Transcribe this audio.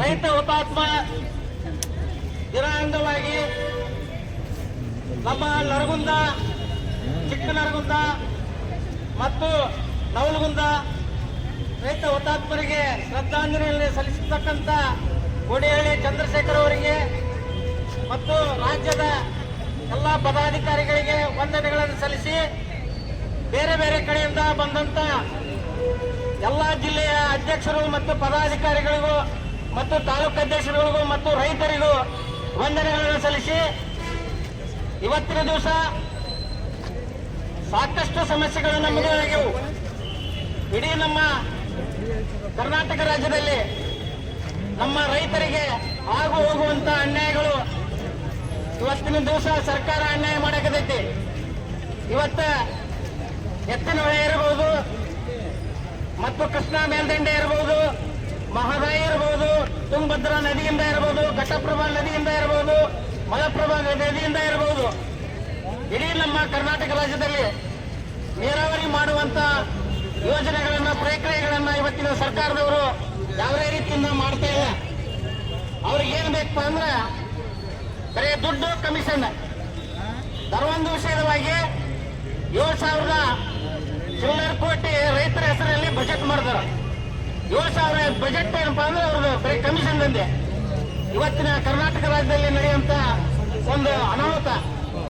ರೈತ ಹುತಾತ್ಮ ದಿನ ಅಂಗವಾಗಿ ನಮ್ಮ ನರಗುಂದ, ಚಿಕ್ಕ ನರಗುಂದ ಮತ್ತು ನವಲಗುಂದ ರೈತ ಹುತಾತ್ಮರಿಗೆ ಶ್ರದ್ಧಾಂಜಲಿಯಲ್ಲಿ ಸಲ್ಲಿಸತಕ್ಕಂಥ ಕೋಡಿಹಳ್ಳಿ ಚಂದ್ರಶೇಖರ್ ಅವರಿಗೆ ಮತ್ತು ರಾಜ್ಯದ ಎಲ್ಲ ಪದಾಧಿಕಾರಿಗಳಿಗೆ ವಂದನೆಗಳನ್ನು ಸಲ್ಲಿಸಿ ಬೇರೆ ಬೇರೆ ಕಡೆಯಿಂದ ಬಂದಂತ ಎಲ್ಲ ಜಿಲ್ಲೆಯ ಅಧ್ಯಕ್ಷರು ಮತ್ತು ಪದಾಧಿಕಾರಿಗಳಿಗೂ ಮತ್ತು ತಾಲೂಕು ಅಧ್ಯಕ್ಷರುಗಳಿಗೂ ಮತ್ತು ರೈತರಿಗೂ ವಂದನೆಗಳನ್ನು ಸಲ್ಲಿಸಿ, ಇವತ್ತಿನ ದಿವಸ ಸಾಕಷ್ಟು ಸಮಸ್ಯೆಗಳು ನಮಗೆ ಇಡೀ ನಮ್ಮ ಕರ್ನಾಟಕ ರಾಜ್ಯದಲ್ಲಿ ನಮ್ಮ ರೈತರಿಗೆ ಆಗು ಹೋಗುವಂತ ಅನ್ಯಾಯಗಳು ಇವತ್ತಿನ ದಿವಸ ಸರ್ಕಾರ ಅನ್ಯಾಯ ಮಾಡಕತೈತಿ. ಇವತ್ತ ಎತ್ತಿನ ಹೊಳೆ ಇರಬಹುದು ಮತ್ತು ಕೃಷ್ಣಾ ಮೇಲ್ದಂಡೆ ಇರಬಹುದು ಮಹದಾಯಿ ಇರಬಹುದು ತುಂಗಭದ್ರಾ ನದಿಯಿಂದ ಇರಬಹುದು ಘಟಪ್ರಭಾ ನದಿಯಿಂದ ಇರಬಹುದು ಮಲಪ್ರಭಾ ನದಿಯಿಂದ ಇರಬಹುದು ಇಡೀ ನಮ್ಮ ಕರ್ನಾಟಕ ರಾಜ್ಯದಲ್ಲಿ ನೀರಾವರಿ ಮಾಡುವಂತ ಯೋಜನೆಗಳನ್ನ, ಪ್ರಕ್ರಿಯೆಗಳನ್ನ ಇವತ್ತಿನ ಸರ್ಕಾರದವರು ಯಾವುದೇ ರೀತಿಯಿಂದ ಮಾಡ್ತಾ ಇಲ್ಲ. ಅವ್ರಿಗೆ ಏನ್ ಬೇಕಪ್ಪ ಅಂದ್ರೆ ಬರೀ ದುಡ್ಡು, ಕಮಿಷನ್. ಧರ್ಮೊಂದು ವಿಷಯವಾಗಿ ಏಳು ಸಾವಿರದ ಚಿಲ್ಲರ ಬಜೆಟ್ ಏನಪ್ಪಾ ಅಂದ್ರೆ ಅವ್ರದ್ದು ಬರೀ ಕಮಿಷನ್ ದಂಧೆ ಇವತ್ತಿನ ಕರ್ನಾಟಕ ರಾಜ್ಯದಲ್ಲಿ